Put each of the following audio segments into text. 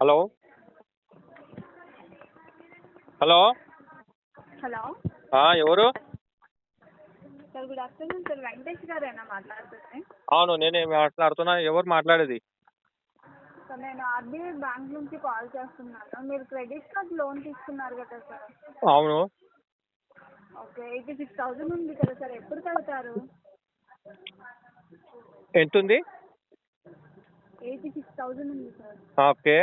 Hello? Hello? Hello? ఎవరు? Sir good afternoon sir Venkatesh గారేనా మాట్లాడుతుంది అవును నేనే మాట్లాడుతున్నా ఎవరు మాట్లాడేది? సార్ నేను ఆర్బీఐ బ్యాంక్ నుంచి కాల్ చేస్తున్నాను. మీరు క్రెడిట్ కార్డ్ లోన్ తీసుకున్నారు కదా సార్? అవును. ఓకే ఎయిటీ సిక్స్ ఉంది కదా సార్ ఎప్పుడు కడతారు? ఎంత ఉంది ఎయిటీ సిక్స్ ఉంది సార్. ఓకే.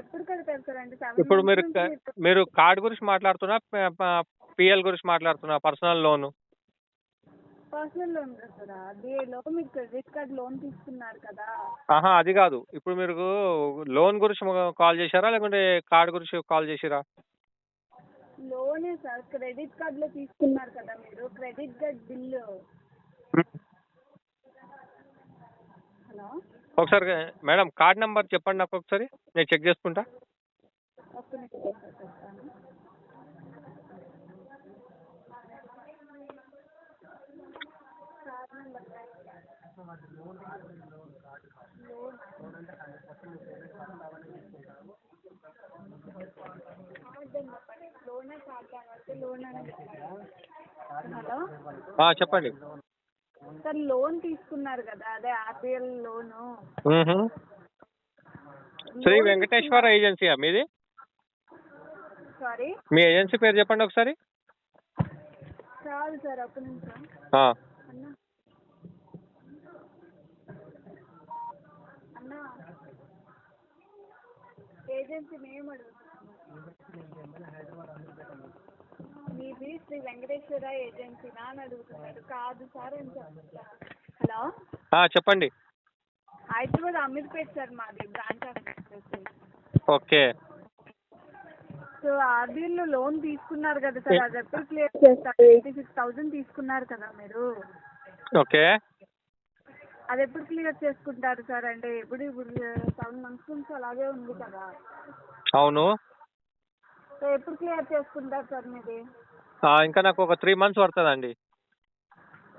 ఎప్పుడు కడతారు సార్? అంటే సెవెన్ ఇప్పుడు మీరు మీరు కార్డ్ గురించి మాట్లాడుతున్నా పిఎల్ గురించి మాట్లాడుతున్నా పర్సనల్ లోన్? పర్సనల్ లోన్ కదా సార్? ఆర్బీఐలో మీరు క్రెడిట్ కార్డ్ లోన్ తీసుకున్నారు కదా? ఆహా అది కాదు. ఇప్పుడు మీరు లోన్ గురించి కాల్ చేశారా? లేకుంటే కార్డ్ గురించి కాల్ చేసిరా? లోనే సార్. క్రెడిట్ కార్డ్లో తీసుకున్నారు కదా మీరు. Credit card bill. హలో? ఒకసారి మేడం కార్డ్ నెంబర్ చెప్పండి నాకు ఒకసారి నేను చెక్ చేసుకుంటా హలో చెప్పండి సార్ లోన్ తీసుకున్నారు కదా అదే ఆర్బిఎల్ లోను. శ్రీ వెంకటేశ్వర ఏజెన్సీయా మీది? సారీ? మీ ఏజెన్సీ పేరు చెప్పండి ఒకసారి. చాలు సార్ ఒక్క నిమిషం. ఆ, అన్నా. అన్నా. ఏజెన్సీ మేము అడుగుతున్నాం. మీది శ్రీ వెంకటేశ్వర ఏజెన్సీనా అని అడుగుతున్నారు. కాదు సార్ అని చెప్తా హలో? చెప్పండి. హైదరాబాద్ అమీర్పేట్ సార్ మాది బ్రాంచ్ ఆఫీస్ ఓకే. సో ఆర్బీఐలో లోన్ తీసుకున్నారు కదా సార్. అది ఎప్పుడు క్లియర్ చేస్తారు? ఎయిటీ సిక్స్ థౌజండ్ తీసుకున్నారు కదా మీరు. ఓకే. అది ఎప్పుడు క్లియర్ చేసుకుంటారు సార్? అంటే ఎప్పుడు ఇప్పుడు సెవెన్ మంత్స్ నుంచి అలాగే ఉంది కదా. అవును. సో ఎప్పుడు క్లియర్ చేసుకుంటారు సార్ మీది? ఇంకా నాకు ఒక త్రీ మంత్స్ పడుతుందండి.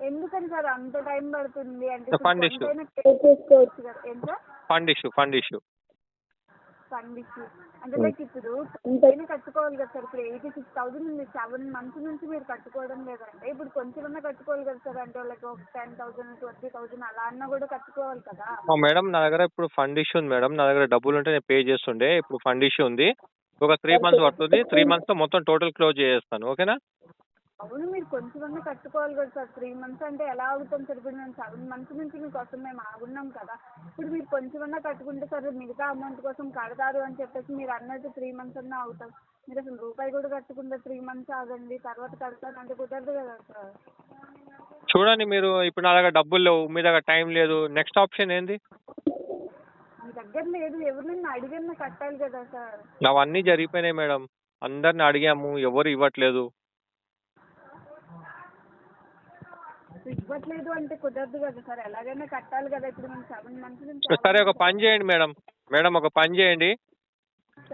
ఎందుకని సార్ అంత టైం పడుతుంది? అంటే. క్లియర్ చేసుకోవచ్చు కదా. ఏం sir? Fund issue fund issue fund issue అంటే లైక్ ఇప్పుడు కొంతైనా కట్టుకోవాలి కదా సార్. ఇప్పుడు ఎయిటీ సిక్స్ థౌసండ్ ఉంది. సెవెన్ మంత్స్ నుంచి మీరు కట్టుకోవడం లేదంటే ఇప్పుడు కొంచెమన్నా కట్టుకోవాలి కదా సార్. అంటే లైక్ ఒక టెన్ థౌసండ్ ట్వంటీ థౌసండ్ అలా అన్నా కూడా కట్టుకోవాలి కదా. మేడం నా దగ్గర ఇప్పుడు ఫండ్ ఇష్యూ ఉంది మేడం నా దగ్గర డబ్బులు ఉంటే నేను పే చేస్తుండే. ఇప్పుడు ఫండ్ ఇష్యూ ఉంది. ఒక త్రీ మంత్స్ పడుతుంది. త్రీ మంత్స్తో మొత్తం టోటల్ క్లోజ్ చేసేస్తాను. ఓకేనా? అవును మీరు కొంచెమన్నా కట్టుకోవాలి కదా సార్. త్రీ మంత్స్ అంటే ఎలా అవుతాం సార్ ఇప్పుడు మేము సెవెన్ మంత్స్ నుంచి మీకోసం మేము ఆగున్నాం కదా. ఇప్పుడు మీరు కొంచెమన్నా కట్టుకుంటే సార్ మిగతా అమౌంట్ కోసం కడతారు అని చెప్పేసి మీరు అన్నట్టు త్రీ మంత్స్ అన్నా అవుతాం. మీరు అసలు రూపాయి కూడా కట్టుకుంటే త్రీ మంత్స్ ఆగండి. తర్వాత కడతాను అంటే కుదరదు కదా సార్. చూడండి మీరు ఇప్పుడు నా దగ్గర డబ్బులు లేవు. మీ దగ్గర టైం లేదు. నెక్స్ట్ ఆప్షన్ ఏంది? దగ్గర లేదు. ఎవరినైనా అడిగినా కట్టాలి కదా సార్. అవన్నీ జరిగిపోయినాయి మేడం. అందరిని అడిగాము ఎవరు ఇవ్వట్లేదు. ఇవ్వట్లేదు అంటే కుదరదు కదా సార్. ఎలాగైనా కట్టాలి కదా. ఇప్పుడు మేము సెవెన్ మంత్స్ సరే ఒక పని చేయండి మేడం. మేడం ఒక పని చేయండి.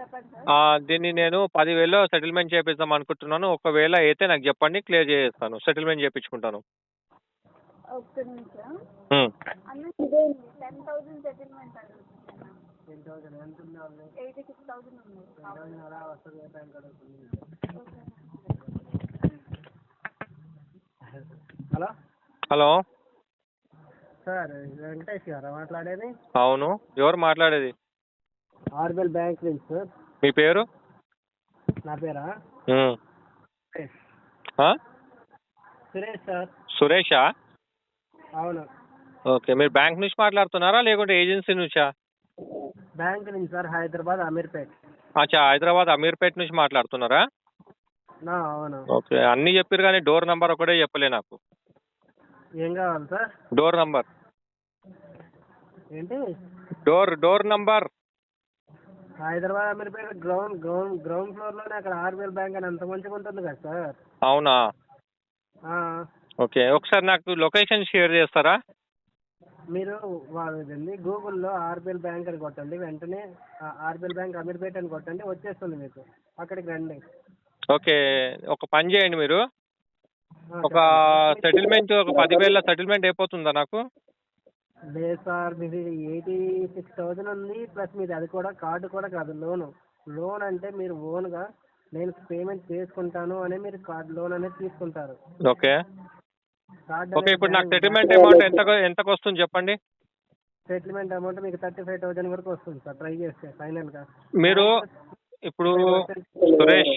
చెప్పండి సార్. ఆ, దీన్ని నేను పదివేలు సెటిల్మెంట్ చేపిద్దాం అనుకుంటున్నాను. ఒకవేళ అయితే నాకు చెప్పండి క్లియర్ చేస్తాను. సెటిల్మెంట్ చేయించుకుంటాను ఒక్క నిమిషం. ఉమ్. అన్న ఇదేంటి టెన్ థౌసండ్ సెటిల్మెంట్ అడుగుతున్నాను ఎయిటీ సిక్స్ థౌసండ్ ఉంది. హలో? హలో? సార్ వెంకటేష్ గారా మాట్లాడేది? అవును ఎవరు మాట్లాడేది? ఆర్బిఎల్ బ్యాంక్ నుంచి సార్. మీ పేరు? నా పేరా? సురేష్ సార్. సురేషా? అవును. ఓకే మీరు బ్యాంక్ నుంచి మాట్లాడుతున్నారా లేకుంటే ఏజెన్సీ నుంచా? బ్యాంక్ నుంచి సార్ హైదరాబాద్ అమీర్పేట్. అచ్చా హైదరాబాద్ అమీర్పేట్ నుంచి మాట్లాడుతున్నారా? అవును. ఓకే అన్నీ చెప్పారు కానీ డోర్ నంబర్ ఒకటే చెప్పలే నాకు. ఏం కావాలి సార్? Door number. ఏంటి? Door door number. Hyderabad Ameerpet ground ground ground ఫ్లోర్లోనే అక్కడ ఆర్బిఎల్ బ్యాంక్ అని అంత మంచిగా ఉంటుంది కదా సార్? అవునా? ఓకే ఒకసారి నాకు లొకేషన్ షేర్ చేస్తారా? మీరు వాళ్ళది గూగుల్లో ఆర్బిఎల్ బ్యాంక్ అని కొట్టండి వెంటనే ఆర్బిఎల్ బ్యాంక్ అమీర్పేట్ అని కొట్టండి వచ్చేస్తుంది మీకు. అక్కడికి రండి. ఓకే ఒక పని చేయండి మీరు. ఒక. సెటిల్మెంట్ ఒక పదివేల సెటిల్మెంట్ అయిపోతుందా నాకు? లేదు సార్ మీది ఎయిటీ సిక్స్ థౌజండ్ ఉంది ప్లస్ మీది అది కూడా కార్డు కూడా కాదు లోన్. లోన్ అంటే మీరు ఓన్గా నేను పేమెంట్ చేసుకుంటాను అని మీరు కార్డ్ లోన్ అనేది తీసుకుంటారు. ఓకే. ఓకే ఇప్పుడు నాకు సెటిల్మెంట్ అమౌంట్ ఎంత ఎంతకు వస్తుంది చెప్పండి? సెటిల్మెంట్ అమౌంట్ మీకు థర్టీ ఫైవ్ థౌజండ్ వరకు వస్తుంది సార్ ట్రై చేస్తే ఫైనల్గా. మీరు ఇప్పుడు సురేష్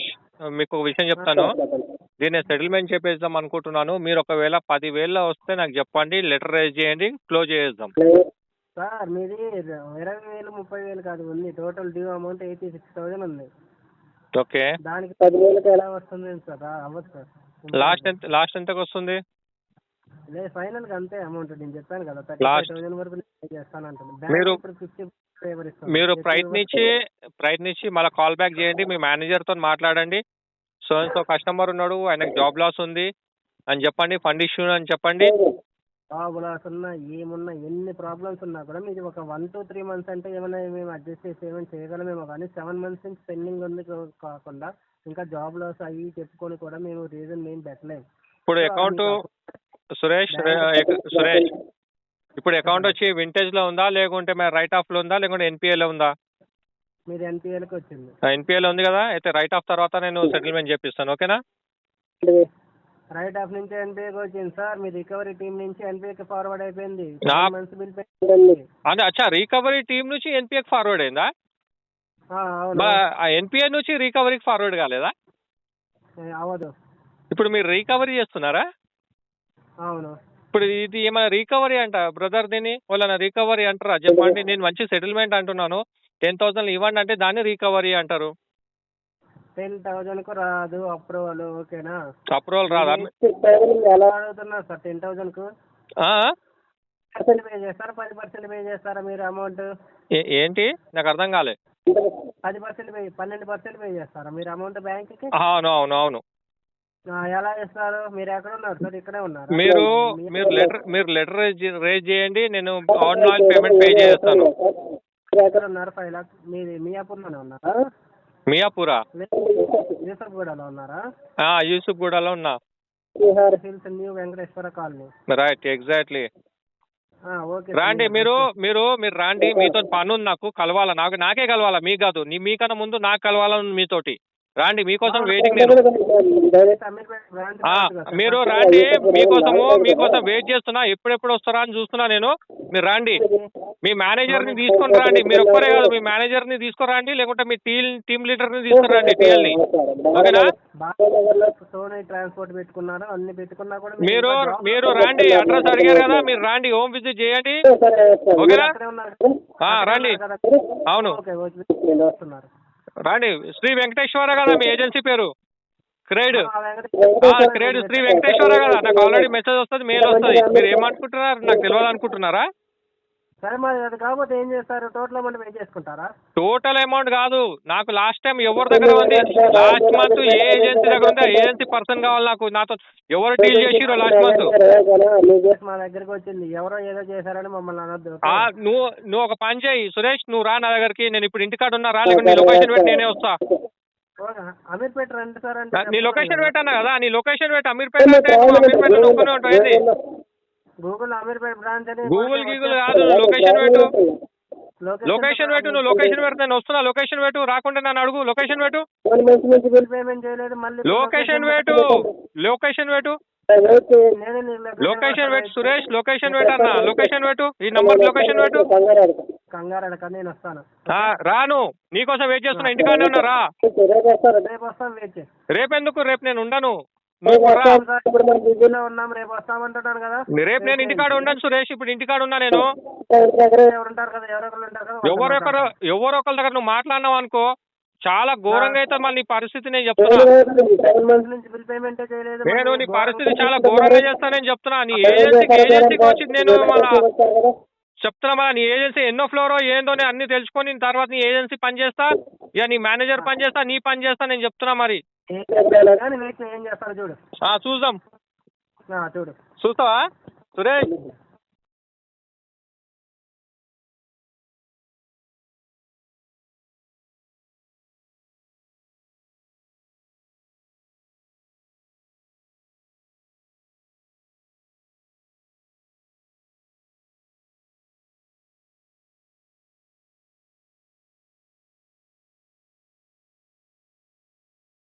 మీకు ఒక విషయం చెప్తాను. దీన్ని సెటిల్మెంట్ చేపేద్దాం అనుకుంటున్నాను. మీరు ఒకవేళ పదివేల వస్తే నాకు చెప్పండి లెటర్ రైజ్ చేయండి క్లోజ్ చేద్దాం సార్ మీది ఇరవై వేలు ముప్పై వేలు కాదు ఉంది. Total due amount eighty six thousand ఉంది. ఓకే దానికి పదివేలకు ఎలా వస్తుంది సార్? అవ్వదు సార్. లాస్ట్ ఎంత లాస్ట్ ఎంతకు వస్తుంది? లేదు ఫైనల్గా అంతే అమౌంట్ నేను చెప్పాను కదా థర్టీ థౌసండ్ వరకు మీరు- మీరు ప్రయత్నించి ప్రయత్నించి మళ్ళీ కాల్ బ్యాక్ చేయండి మీ మేనేజర్తో మాట్లాడండి. సో సో కస్టమర్ ఉన్నాడు ఆయనకు జాబ్ లాస్ ఉంది అని చెప్పండి ఫండ్ ఇష్యూ అని చెప్పండి. ప్రాబ్లమ్స్ ఉన్నా ఏమున్నా ఎన్ని ప్రాబ్లమ్స్ ఉన్నా కూడా మీది ఒక వన్ టు త్రీ మంత్స్ అంటే ఏమైనా మేము అడ్జస్ట్ చేసి ఏమైనా చేయగలమేమో కానీ సెవెన్ మంత్స్ నుంచి పెండింగ్ ఉంది కాకుండా ఇంకా జాబ్ లాస్ అయ్యి చెప్పుకొని కూడా మేము రీజన్ మేము పెట్టలేము ఇప్పుడు అకౌంట్ సురేష్ సురేష్ ఇప్పుడు అకౌంట్ వచ్చి వింటేజ్లో ఉందా? లేకుంటే మరి రైట్ ఆఫ్లో ఉందా? లేకుంటే ఎన్పిఏ లో ఉందా? మీది ఎన్పిఎల్కి వచ్చింది. ఎన్పిఏ లో ఉంది కదా? అయితే రైట్ ఆఫ్ తర్వాత నేను సెటిల్మెంట్ చేపిస్తాను ఓకేనా? రైట్ ఆఫ్ నుంచి ఎన్పిఏకి వచ్చింది సార్. మీ రికవరీ టీం నుంచి ఎన్పిఏకి ఫార్వర్డ్ అయిపోయింది. నా- మంత్స్ బిల్ పే అదే అచ్చా రికవరీ టీమ్ నుంచి ఎన్పిఏకి ఫార్వర్డ్ అయిందా? ఆ, అవును. ఆ ఎన్పిఏ నుంచి రికవరీకి ఫార్వర్డ్ కాలేదా? ఏ, అవ్వదు. ఇప్పుడు మీరు రికవరీ చేస్తున్నారా? అవును. ఇప్పుడు ఇది ఏమైనా రికవరీ అంట బ్రదర్ దీన్ని వాళ్ళ రికవరీ అంటారా? చెప్పండి నేను మంచి సెటిల్మెంట్ అంటున్నాను. టెన్ థౌసండ్ ఇవ్వండి అంటే దాన్ని రికవరీ అంటారు. టెన్ థౌజండ్కు రాదు అప్రూవల్ ఓకేనా? అప్రూవల్ రాదా? ఎలా అడుగుతున్నారు సార్ టెన్ థౌజండ్కు ఆ? పర్సెంట్ పే చేస్తారా? పది పర్సెంట్ పే చేస్తారా మీరు అమౌంట్? ఏంటి? నాకు అర్థం కాలే. పది పర్సెంట్ పే పన్నెండు పర్సెంట్ పే చేస్తారా మీరు అమౌంట్ బ్యాంక్కి? అవును అవును అవును. ఎలా మీరు ఎక్కడ ఉన్నారు సార్? ఇక్కడే ఉన్నారు? మీరు మీరు లెటర్ మీరు లెటర్ రేజ్ చేయండి. నేను ఆన్లైన్ పేమెంట్ పే చేస్తాను. ఎక్కడ ఉన్నారు? ఫైవ్ లాక్స్ మీది మియాపూర్లోనే ఉన్నారా? మియాపురా? యూసఫ్గూడలో ఉన్నారా? యూసుఫ్గూడలో ఉన్నా. Bihar hills new Venkateswara colony. Right exactly ఆ, ఓకే రాండి మీరు మీరు మీరు రాండి. మీతో పని ఉంది నాకు కలవాలా? నాకు నాకే కలవాలా? మీకు కాదు. నీ మీకన్నా ముందు నాకు కలవాలని మీతోటి. రాండి మీకోసం వెయిటింగ్ నేను. మీరు రాండి మీకోసము మీకోసం వెయిట్ చేస్తున్నా ఎప్పుడెప్పుడు వస్తారా అని చూస్తున్నా నేను. మీరు రాండి మీ మేనేజర్ని తీసుకొని రండి. మీరు ఒక్కరే కాదు మీ మేనేజర్ని తీసుకురండి లేకుంటే మీ టీమ్ టీమ్ లీడర్ని తీసుకురండి టీఎల్ని ఓకేనా? ట్రాన్స్పోర్ట్ పెట్టుకున్నారు అన్ని పెట్టుకున్నా కూడా మీరు మీరు రాండి అడ్రస్ అడిగారు కదా మీరు రాండి హోమ్ విజిట్ చేయండి. ఓకేనా? రండి? అవును. రాండి. శ్రీ వెంకటేశ్వర కదా మీ ఏజెన్సీ పేరు? క్రేడ్. క్రేడ్. శ్రీ వెంకటేశ్వర కదా నాకు ఆల్రెడీ మెసేజ్ వస్తుంది మెయిల్ వస్తుంది. మీరు ఏమనుకుంటున్నారు? నాకు తెలియదు అనుకుంటున్నారా సరే మరి అది కాకపోతే ఏం చేస్తారు? టోటల్ అమౌంట్ పే చేసుకుంటారా? టోటల్ అమౌంట్ కాదు. నాకు లాస్ట్ టైం ఎవరి దగ్గర ఉంది? లాస్ట్ మంత్ ఏ ఏజెన్సీ దగ్గర ఉంది? ఏజెన్సీ పర్సన్ కావాలి నాకు. నాతో ఎవరు డీల్ చేసిరో లాస్ట్ మంత్ మీ కేసు మా దగ్గరికి వచ్చింది. ఎవరో ఏదో చేశారని మమ్మల్ని అనొద్దు. ఆ, నువ్వు నువ్వు ఒక పని చేయి. సురేష్ నువ్వు రా నా దగ్గరికి. నేను ఇప్పుడు ఇంటికాడ ఉన్నా. రా లేకుంటే నీ లొకేషన్ పెట్టి నేనే వస్తా. అమీర్పేట రండి సార్ నీ లొకేషన్ పెట్టాను కదా? నీ లొకేషన్ పెట్టి. అమీర్పేట అమీర్పేట ఒక్కనే ఏంది? గూగుల్ అమీర్పేట బ్రాంచ్ అని గూగుల్ గీగుల్ కాదు లొకేషన్ పెట్టు. లొకేషన్ పెట్టు నువ్వు లొకేషన్ పెట్టు నేను వస్తున్నా. లొకేషన్ పెట్టు రాకుండా నన్ను అడుగు. లొకేషన్ పెట్టు. బిల్ పేమెంట్ చేయలేదు మళ్ళీ లొకేషన్ పెట్టు. లొకేషన్ పెట్టు. లొకేషన్ పెట్టు సురేష్ లొకేషన్ పెట్టు అన్న లొకేషన్ పెట్టు. ఈ నంబర్ లొకేషన్ పెట్టు. కంగారు అడక నేను వస్తాను. ఆ, రాను. నీకోసం వెయిట్ చేస్తున్నా. ఇంటికాడనే ఉన్నా రా. రేపు వెయిట్ రేపెందుకు? రేపు నేను ఉండను. ఇప్పుడు మనం బిజీలో ఉన్నాం. రేపు కదా. రేపు నేను ఇంటికాడ ఉండను సురేష్. ఇప్పుడు ఇంటికాడ ఉన్నా నేను. ఎవరు ఉంటారు కదా? ఎవరో ఒకరు ఉంటారు కదా ఎవరొకరు ఎవరొకరి దగ్గర నువ్వు మాట్లాడినావు అనుకో చాలా ఘోరంగా అయితే మళ్ళీ నీ పరిస్థితి నేను చెప్తున్నా. నేను నీ పరిస్థితి చాలా ఘోరంగా చేస్తానని చెప్తున్నా. నీ ఏజెన్సీకి ఏజెన్సీకి వచ్చి నేను మళ్ళా చెప్తున్నా నీ ఏజెన్సీ ఎన్నో ఫ్లోరో ఏందో నేను అన్ని తెలుసుకొని తర్వాత నీ ఏజెన్సీ పని చేస్తా ఇక నీ మేనేజర్ పని చేస్తా నీ పని చేస్తా నేను చెప్తున్నా మరి. చూద్దాం. చూడు. చూస్తావా? సురేష్.